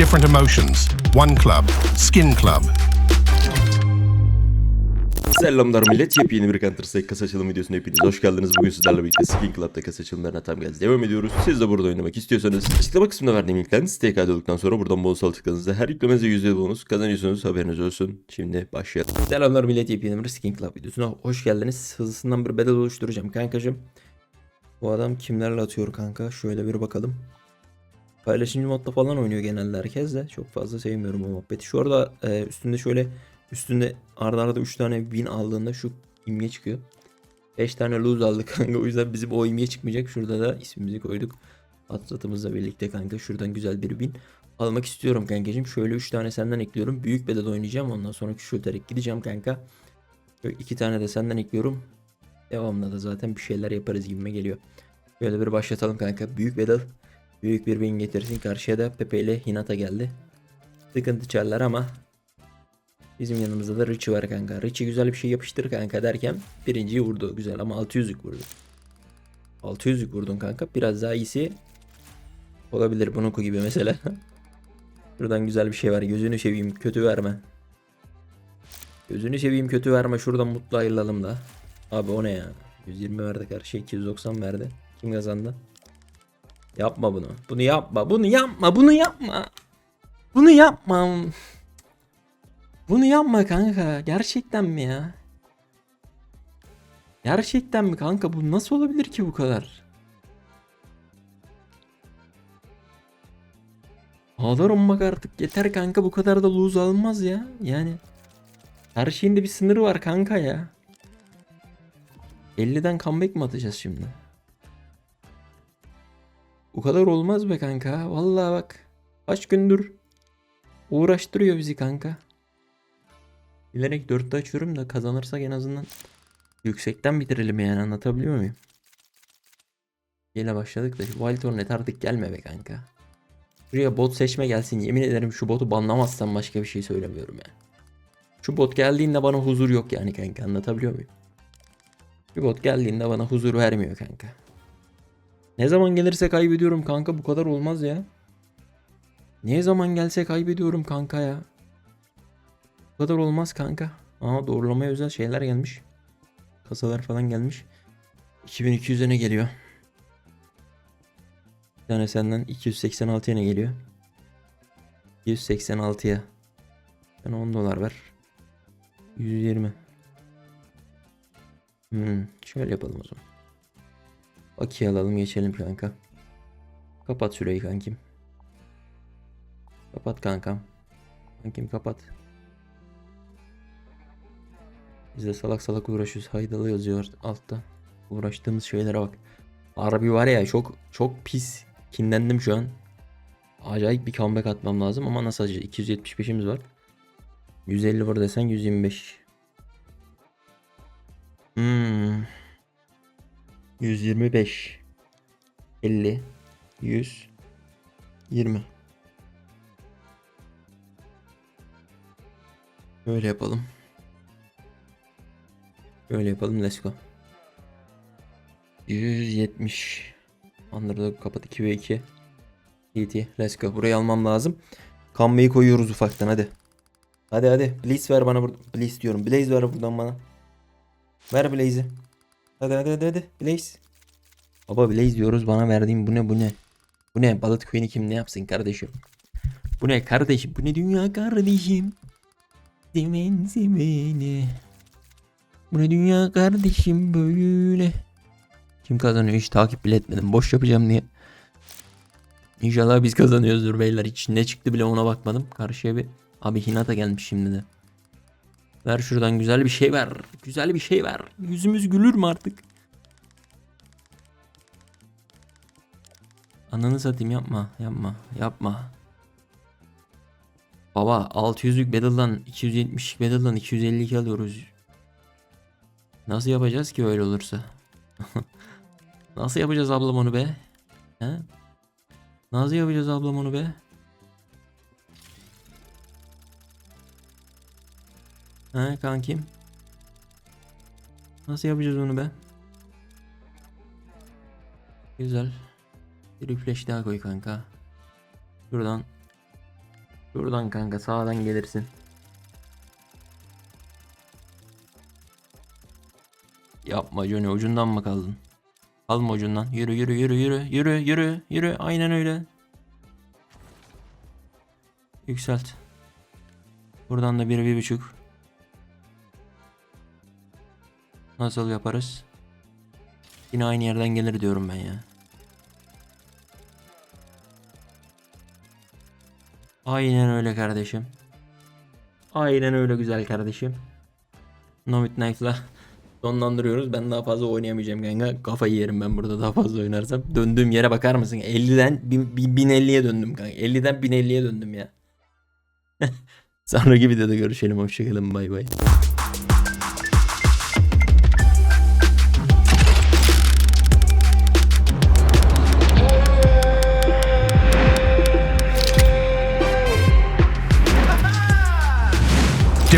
different emotions. One club, Skin Club. Selamlar millet. Yepyeni bir Counter Strike kasa açılım videosuna hepiniz hoş geldiniz. Bugün sizlerle birlikte Skin Club'da kasa açılımlarına tam gaz devam ediyoruz. Siz de burada oynamak istiyorsanız açıklama kısmında verdiğim linkten siteye kaydolduktan sonra buradan bonus aldıklarınızda her yüklemenize %100 bonus kazanıyorsunuz. Haberiniz olsun. Şimdi başlayalım. Selamlar millet. Yepyeni bir Skin Club videosuna hoş geldiniz. Hızlısından bir bedel oluşturacağım kankacım. Bu adam kimlerle atıyor kanka? Şöyle bir bakalım. Paylaşımcı modda falan oynuyor genelde herkes de. Çok fazla sevmiyorum o muhabbeti. Şu arada e, üstünde şöyle üstünde arda arda 3 tane win aldığında şu imge çıkıyor. 5 tane lose aldık kanka. O yüzden bizim o imge çıkmayacak. Şurada da ismimizi koyduk. Atlatımızla birlikte kanka. Şuradan güzel bir win almak istiyorum kankacığım. Şöyle 3 tane senden ekliyorum. Büyük bedel oynayacağım. Ondan sonra küçülterek gideceğim kanka. Şöyle 2 tane de senden ekliyorum. Devamında da zaten bir şeyler yaparız gibime geliyor. Böyle bir başlatalım kanka. Büyük bedel Büyük bir win getirsin. Karşıya da Pepe ile Hinata geldi. Sıkıntı çarlar ama bizim yanımızda da Richie var kanka. Richie güzel bir şey yapıştır kanka derken birinciyi vurdu. Güzel ama 600'lük vurdu. 600'lük vurdun kanka. Biraz daha iyisi olabilir. Bunuku gibi mesela. Şuradan güzel bir şey var. Gözünü seveyim. Kötü verme. Gözünü seveyim kötü verme. Şuradan mutlu ayrılalım da. Abi o ne ya? 120 verdi karşıya 290 verdi. Kim kazandı? Yapma bunu. Bunu yapma. Bunu yapma. Bunu yapma. Bunu yapma. Bunu yapma kanka. Gerçekten mi ya? Gerçekten mi kanka? Bu nasıl olabilir ki bu kadar? Ağlar olmak artık yeter kanka bu kadar da lose alınmaz ya. Yani her şeyin de bir sınırı var kanka ya. 50'den comeback mi atacağız şimdi? Bu kadar olmaz be kanka. Vallahi bak. Kaç gündür uğraştırıyor bizi kanka. Bilerek dörtte açıyorum da kazanırsak en azından yüksekten bitirelim yani anlatabiliyor muyum? Yine başladık da Wild Hornet artık gelme be kanka. Şuraya bot seçme gelsin. Yemin ederim şu botu banlamazsam başka bir şey söylemiyorum yani. Şu bot geldiğinde bana huzur yok yani kanka anlatabiliyor muyum? Şu bot geldiğinde bana huzur vermiyor kanka. Ne zaman gelirse kaybediyorum kanka bu kadar olmaz ya. Ne zaman gelse kaybediyorum kanka ya. Bu kadar olmaz kanka. Aa doğrulamaya özel şeyler gelmiş. Kasalar falan gelmiş. 2200'e ne geliyor? Bir tane senden 286'ya ne geliyor? 286'ya. Ben 10 dolar ver. 120. Hmm, şöyle yapalım o zaman. Bakiye alalım geçelim kanka. Kapat süreyi kankim. Kapat kankam. Kankim kapat. Biz de salak salak uğraşıyoruz. Haydalı yazıyor altta. Uğraştığımız şeylere bak. Harbi var ya çok çok pis kinlendim şu an. Acayip bir comeback atmam lazım ama nasıl acı? 275'imiz var. 150 var desen 125. Hmm. 125 50 100 20 Böyle yapalım. Böyle yapalım let's go. 170 Underdog kapat 2 ve 2 TT let's go. Burayı almam lazım. Kanmayı koyuyoruz ufaktan hadi. Hadi hadi. Blaze ver bana burada. Blaze diyorum. Blaze ver buradan bana. Ver Blaze'i. Hadi hadi hadi hadi. Blaze. Baba Blaze diyoruz bana verdiğin bu ne bu ne? Bu ne? Balık Queen'i kim ne yapsın kardeşim? Bu ne kardeşim? Bu ne dünya kardeşim? Zemen zemeni. Bu ne dünya kardeşim böyle? Kim kazanıyor hiç takip bile etmedim. Boş yapacağım diye. İnşallah biz kazanıyoruzdur beyler. Hiç ne çıktı bile ona bakmadım. Karşıya bir abi Hinata gelmiş şimdi de. Ver şuradan güzel bir şey ver. Güzel bir şey ver. Yüzümüz gülür mü artık? Ananı satayım yapma. Yapma. Yapma. Baba 600'lük Battle'dan 270'lik Battle'dan 252 alıyoruz. Nasıl yapacağız ki öyle olursa? Nasıl yapacağız ablam onu be? He? Nasıl yapacağız ablam onu be? He kankim. Nasıl yapacağız onu be? Güzel. Bir flash daha koy kanka. Şuradan Şuradan kanka sağdan gelirsin. Yapma Johnny ucundan mı kaldın? Alma ucundan. Yürü yürü yürü yürü yürü yürü yürü aynen öyle. Yükselt. Buradan da bir bir buçuk. Nasıl yaparız? Yine aynı yerden gelir diyorum ben ya. Aynen öyle kardeşim. Aynen öyle güzel kardeşim. Nomit Knife'la sonlandırıyoruz. Ben daha fazla oynayamayacağım kanka. Kafayı yerim ben burada daha fazla oynarsam. Döndüğüm yere bakar mısın? 50'den bin- bin- 1050'ye döndüm kanka. 50'den 1050'ye döndüm ya. Sonraki videoda görüşelim. Hoşçakalın. Bay bay.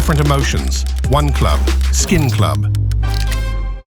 Different emotions. One club. Skin Club.